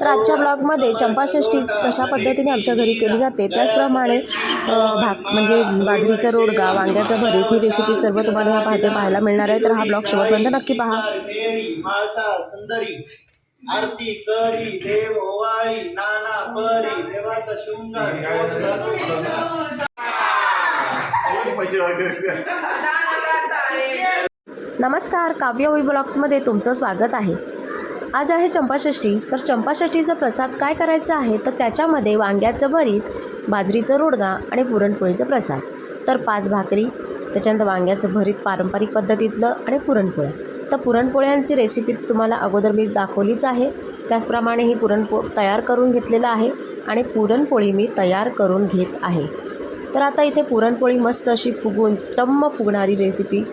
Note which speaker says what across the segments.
Speaker 1: तर आजच्या ब्लॉगमध्ये चंपाषष्ठी कशा पद्धतीने आमच्या घरी केली जाते त्याचप्रमाणे भाक म्हणजे बाजरीचा रोडगा वांग्याचं भरीत ही रेसिपी सर्व तुम्हाला ह्या पाहते पाहायला मिळणार आहे. तर हा ब्लॉग शेवटपर्यंत नक्की पहा.
Speaker 2: सुंदरी आरती करी देव नाना परी देवाचा शृंगार
Speaker 1: नमस्कार काव्य वी ब्लॉग्समध्ये तुमचं स्वागत आहे. आज आहे चंपाषष्ठी. तर चंपाषष्ठीचा प्रसाद काय करायचा आहे? तर त्याच्यामध्ये वांग्याचं भरीत बाजरीचं रोडगा आणि पुरणपोळीचं प्रसाद. तर पाच भाकरी त्याच्यानंतर वांग्याचं भरीत पारंपरिक पद्धतीतलं आणि पुरणपोळ्या. तर पुरणपोळ्यांची रेसिपी तुम्हाला अगोदर मी दाखवलीच आहे. त्याचप्रमाणे ही पुरणपो तयार करून घेतलेलं आहे आणि पुरणपोळी मी तयार करून घेत आहे. तर आता इथे पुरणपोळी मस्त अशी फुगून टम्म फुगणारी रेसिपी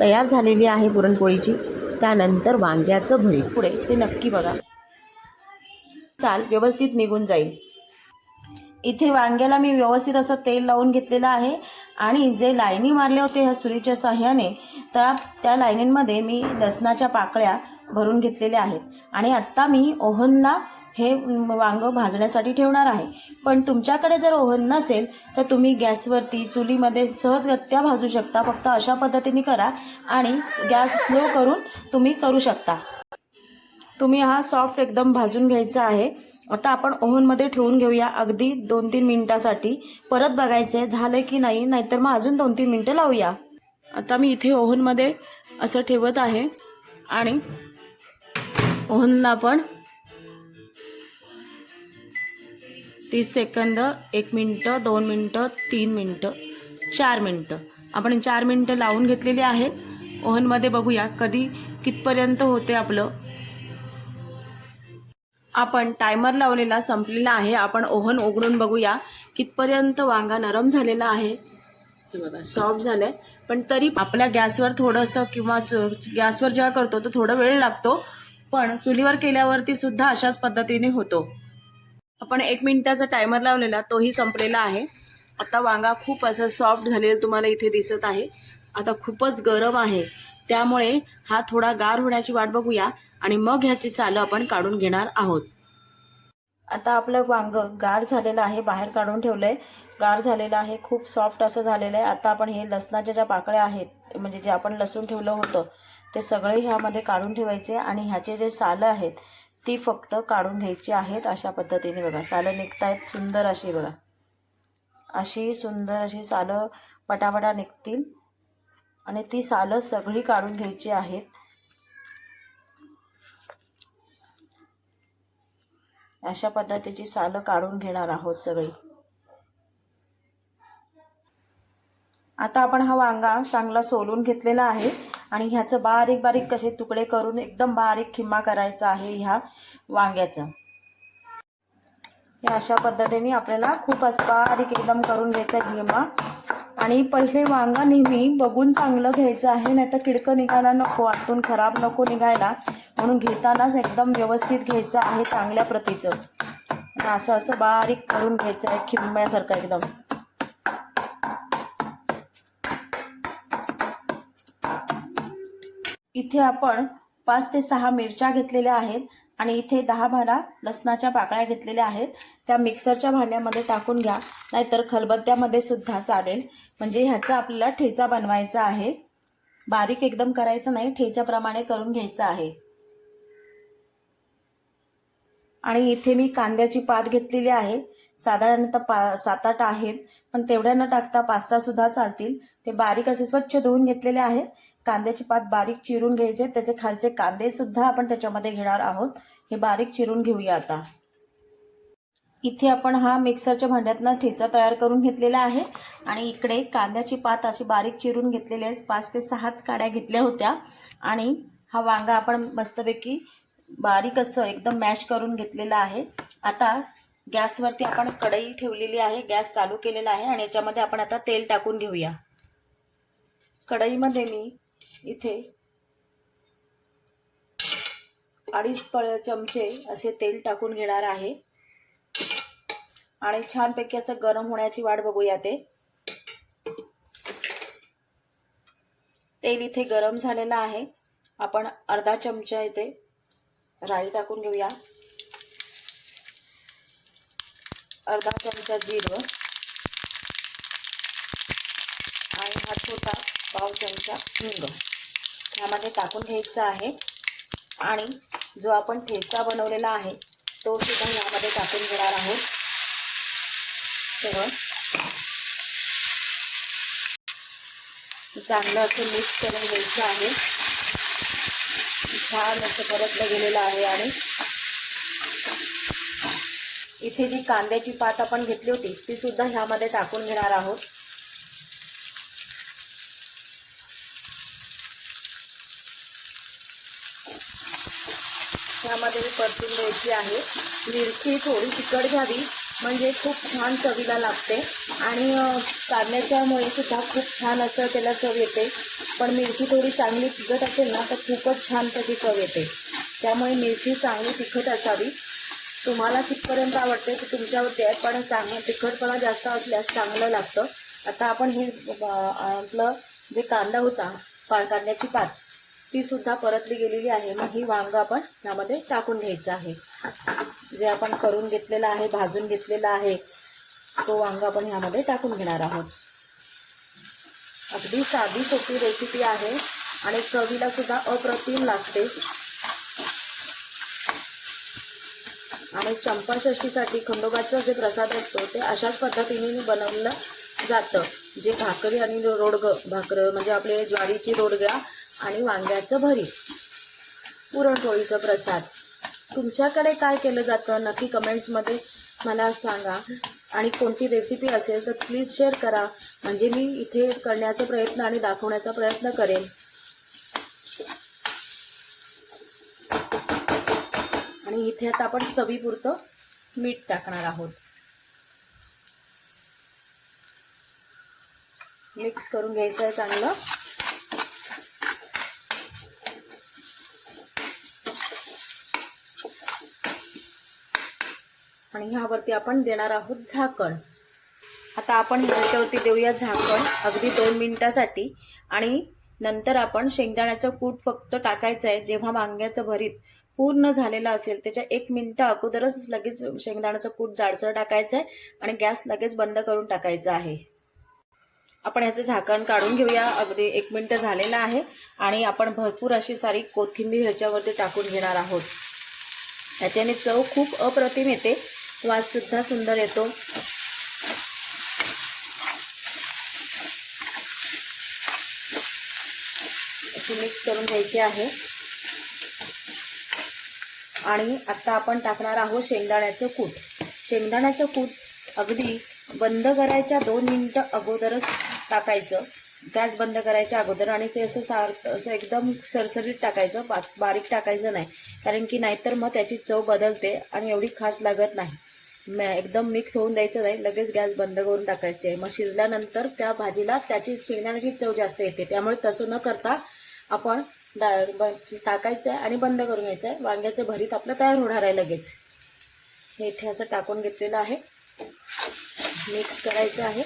Speaker 1: तयार झालेली आहे पुरणपोळीची. त्यानंतर वांग्याचं भरीत. पुढे ते नक्की बघा. चाल व्यवस्थित निघून जाईल. इथे वांग्याला मी व्यवस्थित असं तेल लावून घेतलेलं आहे आणि जे लाईनी मारले होते ह्या सुरीच्या साह्याने त्या त्या लाईनींमध्ये मी लसणाच्या पाकळ्या भरून घेतलेल्या आहेत. आणि आत्ता मी ओव्हनला हे वांगं भाजण्यासाठी ठेवणार आहे. पण तुमच्याकडे जर ओव्हन नसेल तर तुम्ही गॅसवरती चुलीमध्ये सहजगत्या भाजू शकता. फक्त अशा पद्धतीने करा आणि गॅस स्लो करून तुम्ही करू शकता. तुम्ही हा सॉफ्ट एकदम भाजून घ्यायचा आहे. आता आपण ओव्हनमध्ये ठेवून घेऊया. अगदी दोन तीन मिनिटासाठी. परत बघायचं आहे झालं की नाही? नाहीतर मग अजून दोन तीन मिनटं लावूया. आता मी इथे ओव्हनमध्ये असं ठेवत आहे आणि ओव्हनला आपण तीस सेकंद एक मिनटं दोन मिनटं तीन मिनटं चार मिनटं. आपण चार मिनटं लावून घेतलेली आहेत. ओव्हनमध्ये बघूया कधी कितपर्यंत होते आपलं. आपण टायमर लावलेला संपलेला आहे. आपण ओव्हन उघडून बघूया कितपर्यंत वांगा नरम झालेला आहे. हे बघा सॉफ्ट झालंय. पण तरी आपल्या गॅसवर थोडंसं किंवा गॅसवर जेव्हा करतो तर थोडा वेळ लागतो. पण चुलीवर केल्यावरती सुद्धा अशाच पद्धतीने होतो. आपण एक मिनिटाचा टायमर लावलेला तोही संपलेला आहे. आता वांगा खूप असं सॉफ्ट झालेलं तुम्हाला इथे दिसत आहे. आता खूपच गरम आहे. त्यामुळे हा थोडा गार होण्याची वाट बघूया आणि मग ह्याची सालं आपण काढून घेणार आहोत. आता आपलं वांग गार झालेलं आहे बाहेर काढून ठेवलंय. गार झालेलं आहे खूप सॉफ्ट असं झालेलं आहे. आता आपण हे लसणाच्या ज्या पाकळ्या आहेत म्हणजे जे आपण लसूण ठेवलं होतं ते सगळे ह्यामध्ये काढून ठेवायचे आणि ह्याचे जे सालं आहेत ती फक्त काढून घ्यायची आहेत अशा पद्धतीने बघा. सालं निघतायत सुंदर अशी बघा. अशी सुंदर अशी सालं पटापटा निघतील. आणि ती सालं सगळी काढून घ्यायची आहेत. अशा पद्धतीची सालं काढून घेणार आहोत सगळी. आता आपण हा वांगा चांगला सोलून घेतलेला आहे. आणि ह्याचं बारीक बारीक कसे तुकडे करून एकदम बारीक खिम्मा करायचा आहे ह्या वांग्याचं. हे अशा पद्धतीने आपल्याला खूप असं बारीक एकदम करून घ्यायचा खिम्मा आणि पहिले वांगा नेहमी बघून चांगलं घ्यायचं आहे नाही तर किडकं निघायला नको आतून खराब नको निघायला. म्हणून घेतानाच एकदम व्यवस्थित घ्यायचं आहे चांगल्या प्रतीचं. असं असं बारीक करून घ्यायचं आहे खिंब्यासारखं एकदम. इथे आपण पाच ते सहा मिरच्या घेतलेल्या आहेत आणि इथे दहा बारा लसणाच्या पाकळ्या घेतलेल्या आहेत. त्या मिक्सरच्या भांड्यामध्ये टाकून घ्या. नाहीतर खलबत्त्यामध्ये सुद्धा चालेल. म्हणजे ह्याचा आपल्याला ठेचा बनवायचा आहे. बारीक एकदम करायचं नाही. ठेच्याप्रमाणे करून घ्यायचं आहे. आणि इथे मी कांद्याची पात घेतलेली आहे. साधारणतः पा सात आठ आहेत. पण तेवढ्या न टाकता पाच सहा सुद्धा चालतील. ते बारीक असे स्वच्छ धुवून घेतलेले आहेत. कांद्याची पात बारीक चिरून घ्यायचे त्याचे खालचे कांदे सुद्धा आपण त्याच्यामध्ये घेणार आहोत. हे बारीक चिरून घेऊया आता. इथे आपण हा मिक्सरच्या भांड्यातनं ठेचा तयार करून घेतलेला आहे आणि इकडे कांद्याची पात अशी बारीक चिरून घेतलेली आहे. पाच ते सहाच काड्या घेतल्या होत्या आणि हा वांगा आपण मस्तपैकी बारीक असं एकदम मॅश करून घेतलेला आहे. आता गॅसवरती आपण कढई ठेवलेली आहे गॅस चालू केलेला आहे आणि याच्यामध्ये आपण आता तेल टाकून घेऊया. कढईमध्ये मी इथे. अडीच पळ चमचे असे तेल टाकून घेणार आहे. आणि छानपैकी असं गरम होण्याची वाट बघूया ते. तेल इथे गरम झालेलं आहे. आपण अर्धा चमचा इथे राई टाकून घेऊया. अर्धा चमचा जिरं. आणि हा छोटा पाव चमचा हिंग. ह्यामध्ये टाकून घ्यायचा आहे. आणि जो आपण ठेचा बनवलेला आहे तो सुद्धा ह्यामध्ये टाकून घेणार आहोत. सगळं चांगलं असं मिक्स करून घ्यायचं आहे. छान असं परतलं गेलेलं आहे आणि इथे जी कांद्याची पात आपण घेतली होती ती सुद्धा ह्यामध्ये टाकून घेणार आहोत. ह्यामध्ये परतून घ्यायची आहे. मिरची थोडी तिखट घ्यावी म्हणजे खूप छान चवीला लागते. आणि अ, कांद्याच्यामुळे सुद्धा खूप छान असं त्याला चव येते. पण मिरची थोडी चांगली तिखट असेल ना तर खूपच छान त्याची चव येते. त्यामुळे मिरची चांगली तिखट असावी. तुम्हाला कितपर्यंत आवडते ते तुमच्यावरती आहे पण चांगलं तिखटपणा जास्त असल्यास चांगलं लागतं. आता आपण हे आपलं जे कांदा होता पा कांद्याची पात ती सुद्धा परतली गेलेली आहे. मग ही वांग आपण यामध्ये टाकून घ्यायचं आहे. जे आपण करून घेतलेलं आहे भाजून घेतलेला आहे तो वांग आपण ह्यामध्ये टाकून घेणार आहोत. अगदी साधी सोपी रेसिपी आहे आणि चवीला सुद्धा अप्रतिम लागते. आणि चंपाषष्टीसाठी खंडोबाचा जे प्रसाद असतो ते अशाच पद्धतीने बनवलं जातं. जे भाकरी आणि रोडगं भाकर म्हणजे आपले ज्वारीची रोडग्या आणि वांग्याचं भरीत. पुरणपोळीचं प्रसाद. तुमच्याकडे काय केलं जातं नक्की कमेंट्समध्ये मला सांगा. आणि कोणती रेसिपी असेल तर प्लीज शेअर करा. म्हणजे मी इथे करण्याचा प्रयत्न आणि दाखवण्याचा प्रयत्न करेन. आणि इथे आता आपण चवीपुरतं मीठ टाकणार आहोत. मिक्स करून घ्यायचं आहे चांगलं. आणि ह्यावरती आपण देणार आहोत झाकण. आता आपण ह्याच्यावरती देऊया झाकण अगदी दोन मिनिटासाठी. आणि नंतर आपण शेंगदाण्याचं कूट फक्त टाकायचं आहे. जेव्हा वांग्याचं भरीत पूर्ण झालेलं असेल त्याच्या एक मिनिटं अगोदरच लगेच शेंगदाण्याचं कूट जाडसर टाकायचं आहे आणि गॅस लगेच बंद करून टाकायचा आहे. आपण ह्याचं झाकण काढून घेऊया. अगदी एक मिनटं झालेलं आहे आणि आपण भरपूर अशी सारी कोथिंबीर ह्याच्यावरती टाकून घेणार आहोत. ह्याच्याने चव खूप अप्रतिम येते. वाससुद्धा सुंदर येतो. अशी मिक्स करून घ्यायची आहे. आणि आता आपण टाकणार आहोत शेंगदाण्याचं कूट. शेंगदाण्याचं कूट अगदी बंद करायच्या दोन मिनटं अगोदरच टाकायचं. गॅस बंद करायच्या अगोदर आणि ते असं सार असं एकदम सरसरीत टाकायचं. बा बारीक टाकायचं नाही. कारण की नाहीतर मग त्याची चव बदलते आणि एवढी खास लागत नाही. मॅ एकदम मिक्स होऊन द्यायचं नाही. लगेच गॅस बंद करून टाकायचे आहे. मग शिजल्यानंतर त्या भाजीला त्याची शेंगदाण्याची चव जास्त येते. त्यामुळे तसं न करता आपण डा ब टाकायचं आहे आणि बंद करून घ्यायचं आहे. वांग्याचं भरीत आपलं तयार होणार आहे लगेच. हे इथे असं टाकून घेतलेलं आहे. मिक्स करायचं आहे.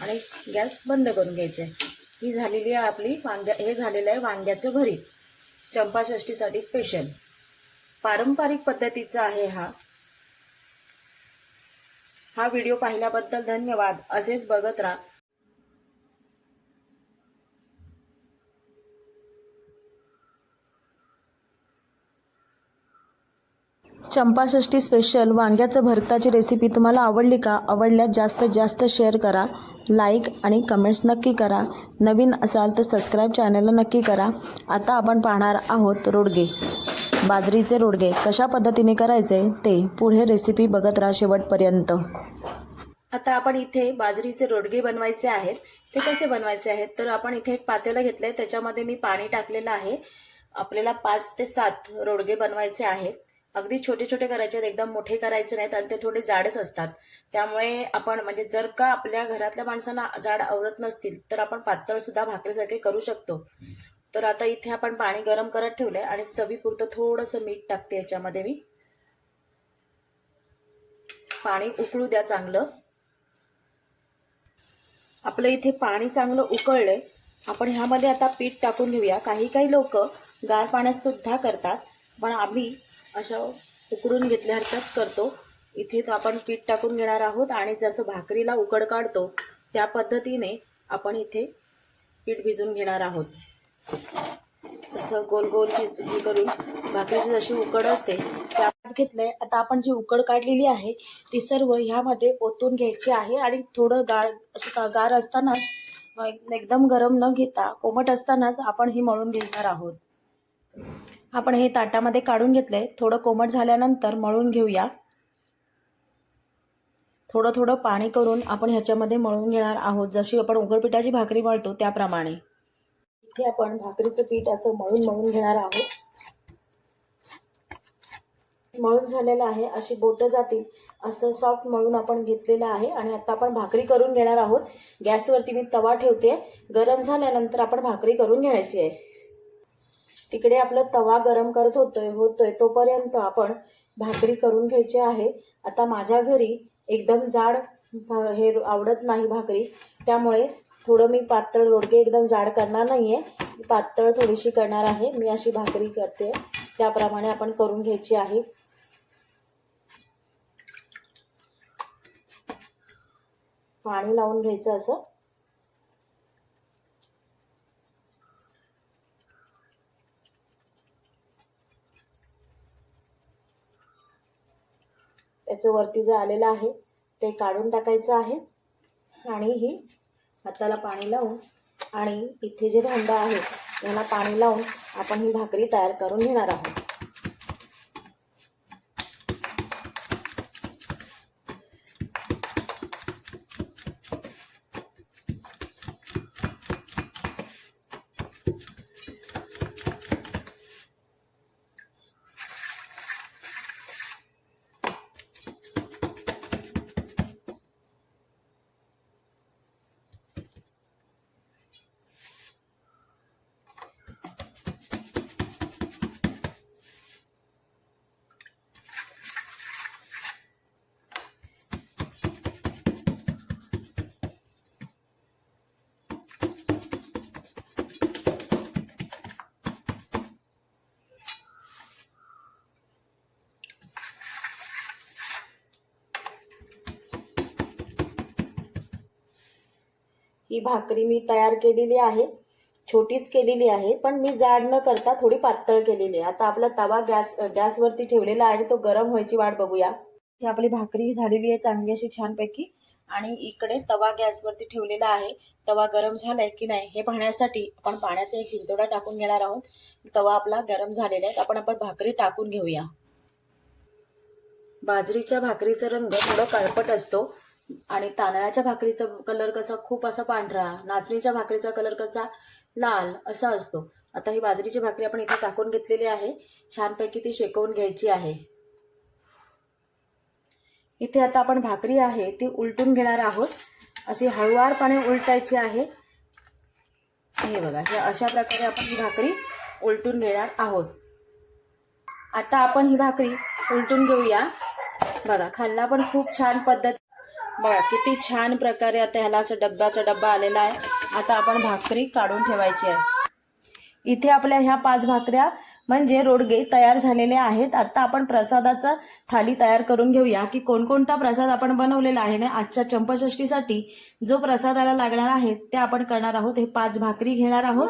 Speaker 1: आणि गॅस बंद करून घ्यायचं आहे. ही झालेली आहे आपली वांग्या हे झालेलं आहे वांग्याचं भरीत चंपाषष्ठीसाठी स्पेशल पारंपरिक पद्धतीचा आहे हा. हा व्हिडिओ पाहिल्याबद्दल धन्यवाद. असेच बघत राहा.
Speaker 3: चंपाषष्टी स्पेशल वांग्याचं भरताची रेसिपी तुम्हाला आवडली का? आवडल्यास जास्तीत जास्त शेअर करा लाईक आणि कमेंट्स नक्की करा. नवीन असाल तर सबस्क्राईब चॅनलला नक्की करा. आता आपण पाहणार आहोत रोडगे. बाजरीचे रोडगे. कशा पद्धतीने करायचे? ते पुढे रेसिपी बघत राहा शेवटपर्यंत.
Speaker 1: आता आपण इथे बाजरीचे रोडगे बनवायचे आहेत. ते कसे बनवायचे आहेत? तर आपण इथे एक पातेलं घेतलंय. त्याच्यामध्ये मी पाणी टाकलेलं आहे. आपल्याला पाच ते सात रोडगे बनवायचे आहेत. अगदी छोटे छोटे करायचे आहेत एकदम मोठे करायचे नाहीत आणि ते थोडे जाडच असतात. त्यामुळे आपण म्हणजे जर का आपल्या घरातल्या माणसांना जाड आवडत नसतील तर आपण पातळ सुद्धा भाकरीसारखे करू शकतो. तर आता इथे आपण पाणी गरम करत ठेवलंय आणि चवीपुरतं थोडंसं मीठ टाकते याच्यामध्ये मी. पाणी उकळू द्या चांगलं. आपलं इथे पाणी चांगलं उकळलंय. आपण ह्यामध्ये आता पीठ टाकून घेऊया. काही काही लोक गार पाण्यात सुद्धा करतात पण आम्ही अशा उकडून घेतल्यासारखंच करतो. इथे तर आपण पीठ टाकून घेणार आहोत आणि जसं भाकरीला उकड काढतो त्या पद्धतीने आपण इथे पीठ भिजून घेणार आहोत. असं गोल गोल चिस करून भाकरीची जशी उकड असते त्या घेतलंय. आता आपण जी उकड काढलेली आहे ती सर्व ह्यामध्ये ओतून घ्यायची आहे आणि थोडं गाळ असं का- गार असतानाच एकदम गरम न घेता कोमट असतानाच आपण ही मळून घेणार आहोत. आपण हे ताटामध्ये काढून घेतलंय. थोडं कोमट झाल्यानंतर मळून घेऊया. थोडं थोडं पाणी करून आपण ह्याच्यामध्ये मळून घेणार आहोत. जशी आपण उघडपिठाची भाकरी मळतो त्याप्रमाणे. इथे आपण भाकरीचं पीठ असं मळून मळून घेणार आहोत. मळून झालेलं आहे. अशी बोटं जातील. असं सॉफ्ट मळून आपण घेतलेलं आहे. आणि आता आपण भाकरी करून घेणार आहोत. गॅसवरती मी तवा ठेवते. गरम झाल्यानंतर आपण भाकरी करून घ्यायची आहे. तिकडे आपला तवा गरम करत होतोय होतोय तोपर्यंत आपण भाकरी करून घ्यायची आहे. आता माझ्या घरी एकदम जाड भा- हे आवडत नाही भाकरी. त्यामुळे थोडं मी पातळ रोडके एकदम जाड करणार नाहीये. पातळ थोडीशी करणार आहे. मी अशी भाकरी करते. त्याप्रमाणे आपण करून घ्यायची आहे. पाणी लावून घ्यायचं असं. त्याचं वरती जे आलेलं आहे ते काढून टाकायचं आहे. आणि ही हाताला पाणी लावून आणि इथे जे भांडं आहे त्याला पाणी लावून आपण ही भाकरी तयार करून घेणार आहोत. ही भाकरी मी तयार केलेली आहे. छोटीच केलेली आहे पण मी जाड न करता थोडी पातळ केलेली आहे. आता आपला तवा गॅस गॅसवरती ठेवलेला आहे तो गरम व्हायची वाट बघूया. ही आपली भाकरी झालेली आहे चांगली अशी छानपैकी. आणि इकडे तवा गॅसवरती ठेवलेला आहे. तवा गरम झालाय की नाही हे पाहण्यासाठी आपण पाण्याचा एक शिंतोडा टाकून घेणार आहोत. तवा आपला गरम झालेला आहे. आपण आपण भाकरी टाकून घेऊया. बाजरीच्या भाकरीचा रंग थोडं काळपट असतो. आणि तांदळाच्या भाकरीचा कलर कसा खूप असा पांढरा नाचणीच्या भाकरीचा कलर कसा लाल असा असतो. आता ही बाजरीची भाकरी आपण इथे टाकून घेतलेली आहे. छानपैकी ती शेकवून घ्यायची आहे. इथे आता आपण भाकरी आहे ती उलटून घेणार आहोत. अशी हळुवारपणे उलटायची आहे. हे बघा हे अशा प्रकारे आपण ही भाकरी उलटून घेणार आहोत. आता आपण ही भाकरी उलटून घेऊया. बघा खाल्ला पण खूप छान पद्धत बघा किती छान प्रकारे आता ह्याला असं डब्याचा डब्बा आलेला आहे. आता आपण भाकरी काढून ठेवायची आहे. इथे आपल्या ह्या पाच भाकऱ्या म्हणजे रोडगे तयार झालेले आहेत. आता आपण प्रसादाचा थाली तयार करून घेऊया की कोणकोणता प्रसाद आपण बनवलेला आहे ना आजच्या चंपषष्टीसाठी जो प्रसादाला लागणार आहे ते आपण करणार आहोत. हे पाच भाकरी घेणार आहोत.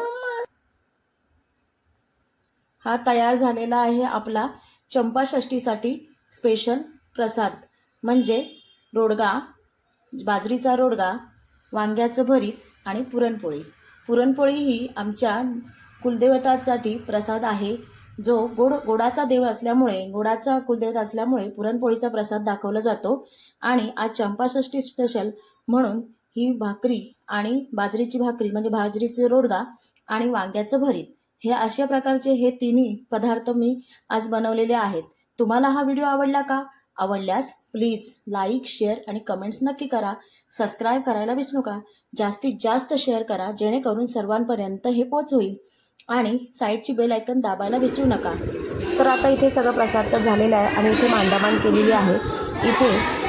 Speaker 1: हा तयार झालेला आहे आपला चंपाषष्ठीसाठी स्पेशल प्रसाद म्हणजे रोडगा. बाजरीचा रोडगा वांग्याचं भरीत आणि पुरणपोळी. पुरणपोळी ही आमच्या कुलदेवतासाठी प्रसाद आहे जो गोड गोडाचा देव असल्यामुळे गोडाचा कुलदेवता असल्यामुळे पुरणपोळीचा प्रसाद दाखवला जातो आणि आज चंपाषष्ठी स्पेशल म्हणून ही भाकरी आणि बाजरीची भाकरी म्हणजे बाजरीचे रोडगा आणि वांग्याचं भरीत हे अशा प्रकारचे हे तिन्ही पदार्थ मी आज बनवलेले आहेत. तुम्हाला हा व्हिडिओ आवडला का? आवडल्यास प्लीज लाईक शेअर आणि कमेंट्स नक्की करा. सबस्क्राईब करायला विसरू नका. जास्तीत जास्त शेअर करा जेणेकरून सर्वांपर्यंत हे पोच होईल. आणि साईडची बेल ऐकन दाबायला विसरू नका. तर आता इथे सगळं प्रसाद तर झालेला आहे आणि इथे मांडामांड केलेली आहे. इथे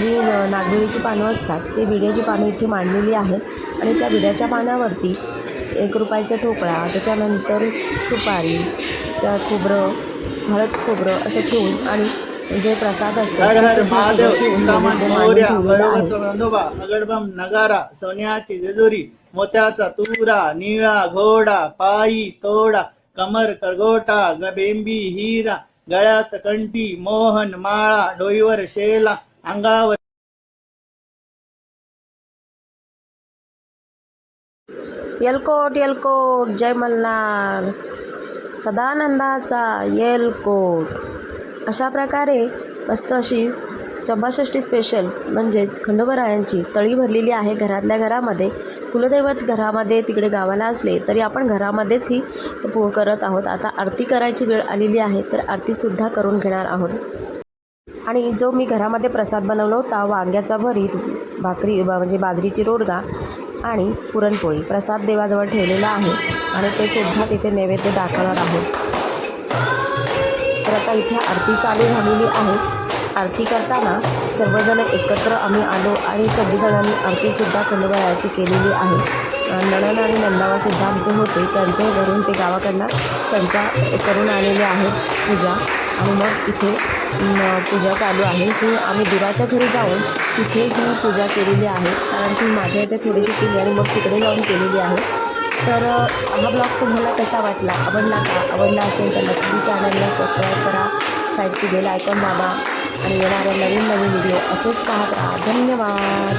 Speaker 1: जी न- नागवेलीची पानं असतात ते विड्याची पानं इथे मांडलेली आहेत. आणि त्या विड्याच्या पानावरती एक रुपयाचा ठोकळा त्याच्यानंतर सुपारी त्या खोबरं हळद खोबरं असं ठेवून आणि जे प्रसाद असतो
Speaker 2: अगडबम नगारा सोन्याची जेजुरी मोत्याचा तुरा निळा घोडा पायी तोडा कमर करगोटा गबेंबी हिरा गळ्यात कंठी मोहन माळा डोईवर शेला अंगावर
Speaker 1: येलकोट येलकोट जय मल्हार सदानंदाचा येलकोट. अशा प्रकारे मस्त अशी चंपाषष्ठी स्पेशल म्हणजेच खंडोबरायांची तळी भरलेली आहे घरातल्या घरामध्ये. कुलदैवत घरामध्ये तिकडे गावाला असले तरी आपण घरामध्येच ही पो करत आहोत. आता आरती करायची वेळ आलेली आहे तर आरतीसुद्धा करून घेणार आहोत. आणि जो मी घरामध्ये प्रसाद बनवला होता वांग्याचा भरीत भाकरी बा- म्हणजे बाजरीची रोडगा आणि पुरणपोळी प्रसाद देवाजवळ ठेवलेला आहे. आणि ते सुद्धा तिथे नैवेद्य दाखवणार आहोत. आता इथे आरती चालू झालेली आहे. आरती करताना सर्वजण एकत्र आम्ही आलो आणि सगळीजणांनी आरतीसुद्धा खंडोबायाची केलेली आहे. नणन आणि नंदावासुद्धा आमचे होते. त्यांच्या घरून ते गावाकडनं त्यांच्या करून आलेले आहेत पूजा. आणि मग इथे पूजा चालू आहे. की आम्ही देवाच्या घरी जाऊन तिथे ही पूजा केलेली आहे. कारण की माझ्या इथे थोडीशी केली आणि मग तिकडे जाऊन केलेली आहे. तर हा ब्लॉग तुम्हाला कसा वाटला? आवडला का? आवडला असेल तर नक्की चॅनलला सबस्क्राईब करा. साईडची बेल आयकॉन दाबा. आणि येणाऱ्या नवीन नवीन व्हिडिओ असेच पाहत राहा. धन्यवाद.